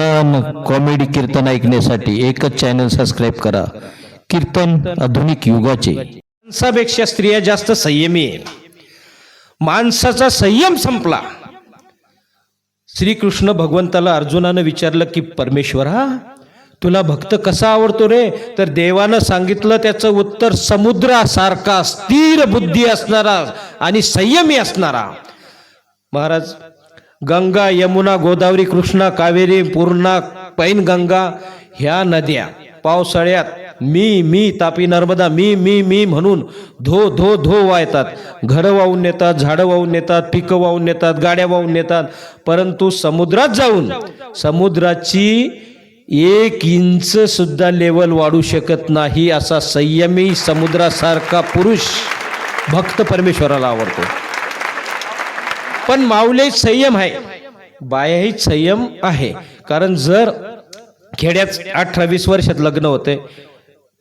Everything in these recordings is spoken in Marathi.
छान कॉमेडी कीर्तन ऐकण्यासाठी एकच चॅनल सबस्क्राईब करा. कीर्तन आधुनिक युगाचे. माणसापेक्षा स्त्रिया जास्त संयमी आहे माणसाचा संयम संपला. श्रीकृष्ण भगवंताला अर्जुनानं विचारलं की परमेश्वरा तुला भक्त कसा आवडतो रे? तर देवानं सांगितलं त्याचं उत्तर समुद्रासारखा स्थिर बुद्धी असणारा आणि संयमी असणारा. महाराज गंगा यमुना गोदावरी कृष्णा कावेरी पूर्णा पैनगंगा ह्या नद्या पावसाळ्यात मी मी तापी नर्मदा मी मी मी म्हणून धो धो धो वाहतात. घरं वाहून नेतात झाडं वाहून नेतात पिकं वाहून नेतात गाड्या वाहून नेतात. परंतु समुद्रात जाऊन समुद्राची एक इंच सुद्धा लेवल वाढू शकत नाही असा संयमी समुद्रासारखा पुरुष भक्त परमेश्वराला आवडतो. पण माऊले संयम आहे. बायाही संयम आहे. कारण जर खेड्यात अठरा वीस वर्षात लग्न होते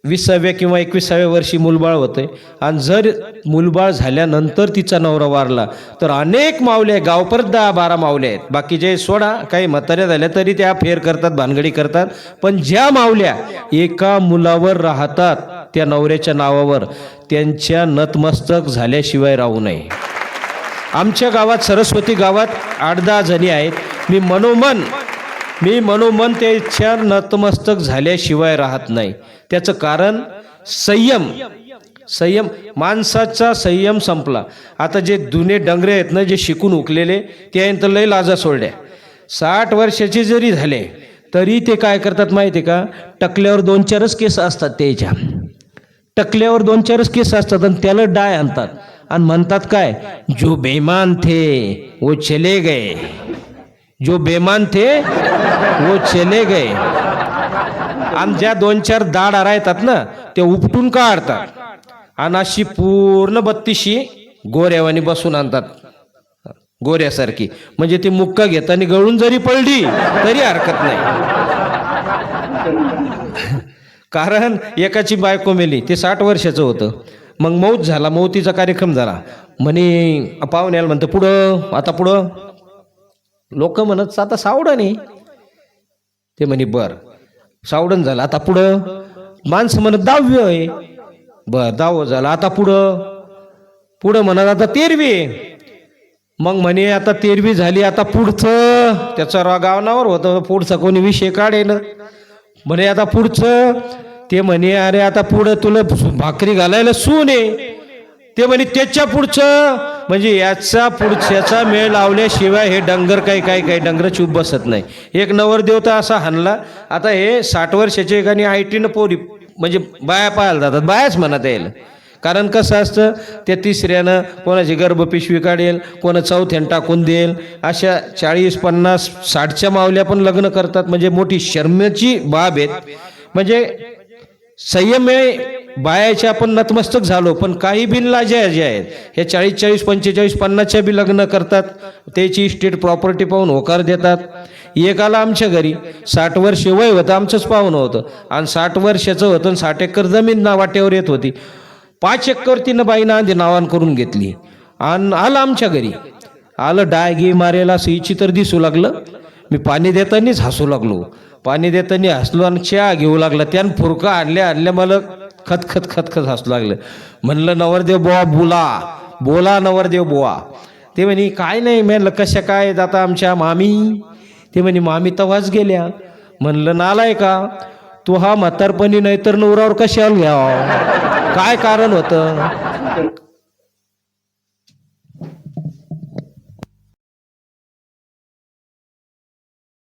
विसाव्या किंवा एकविसाव्या वर्षी मुलबाळ होते आणि जर मुलबाळ झाल्यानंतर तिचा नवरा वारला तर अनेक मावले आहे गावपरत दहा बारा माऊले आहेत. बाकीचे सोडा काही म्हाताऱ्या झाल्या तरी त्या फेर करतात भानगडी करतात. पण ज्या माऊल्या एका मुलावर राहतात त्या नवऱ्याच्या नावावर त्यांच्या नतमस्तक झाल्याशिवाय राहू नये. आमच्या गावात सरस्वती गावात आठ दहा जणी आहेत. मी मनोमन मी मनोमन त्याच्या नतमस्तक झाल्याशिवाय राहत नाही. त्याचं कारण संयम. संयम माणसाचा संयम संपला. आता जे जुने डंगरे आहेत ना जे शिकून उकलेले ते लय लाजा सोडल्या. साठ वर्षाचे जरी झाले तरी ते काय करतात माहिती आहे का? टकल्यावर दोन चारच केस असतात त्याच्या. टकल्यावर दोन चारच केस असतात आणि त्याला डाय आणतात. आणि म्हणतात काय? जो बेमान थे वो चले गए. जो बेमान थे वो चले गए. आणि ज्या दोन चार दाड येतात ना ते उपटून काढतात. आणि अशी पूर्ण बत्तीशी गोऱ्यावानी बसून आणतात. गोऱ्यासारखी. म्हणजे ती मुक्का घेताना गळून जरी पडली तरी हरकत नाही. कारण एकाची बायको मेली ते साठ वर्षाचं होतं. मग मौत झाला मौतीचा कार्यक्रम झाला. म्हणे पाहुण्याला म्हणतं पुढं आता पुढं. लोक म्हणत आता सावडण नाही. ते म्हणे बर सावडण झालं आता पुढं. माणसं म्हणत दहावी आहे. बर दहावं झालं आता पुढं. पुढं म्हणत आता तेरवी मग म्हणे आता तेरवी झाली आता पुढचं. त्याचं रा गावनावर होतं पुढचा कोणी विषय काढेल म्हणे आता पुढचं. ते म्हणे अरे आता पुढं तुला भाकरी घालायला सून आहे. ते म्हणे त्याच्या पुढचं म्हणजे याचा पुढच्याचा मेळ लावल्याशिवाय हे डंगर काही काही काही डंगर चूप बसत नाही. एक नवरदेवता असा हाणला. आता हे साठ वर्षाचे एकाने आय टीनं पोरी म्हणजे बाया पाहायला जातात बायाच म्हणत येईल कारण कसं असतं त्या तिसऱ्यानं कोणाची गर्भपिशवी काढेल कोणा चौथ्यानं टाकून देईल. अशा चाळीस पन्नास साठच्या मावल्या पण लग्न करतात. म्हणजे मोठी शर्मेची बाब आहेत. म्हणजे संयमे बायाच्या आपण नतमस्तक झालो पण काही बिनलाज्या ज्या आहेत. हे चाळीस चाळीस पंचेचाळीस पन्नासच्या बी लग्न करतात. त्याची इस्टेट प्रॉपर्टी पाहून होकार देतात. एक आला आमच्या घरी. साठ वर्ष वय होतं आमचंच पाहुणं होतं. आणि साठ वर्षाचं होतं आणि साठ एकर जमीन ना वाट्यावर येत होती. पाच एकर तिनं बाईनं आधी नावान करून घेतली. आणि आलं आमच्या घरी. आलं डाय गी मारेला सुईची तर दिसू लागलं. मी पाणी देतानीच हसू लागलो. पाणी देताना हसलो आणि चहा घेऊ लागला. त्यानं फुरका आणल्या आणल्या मला खतखत खतखत हसू लागलं. म्हणलं नवरदेव बुवा बोला. बोला नवरदेव बुवा. ते म्हणे काय नाही. म्हणलं कशा काय जाता आमच्या मामी? ते म्हणे मामी तवाच गेल्या. म्हणलं नालाय का? तू हा म्हातारपणी नाही तर नवरावर कशाला घ्याव काय कारण होतं?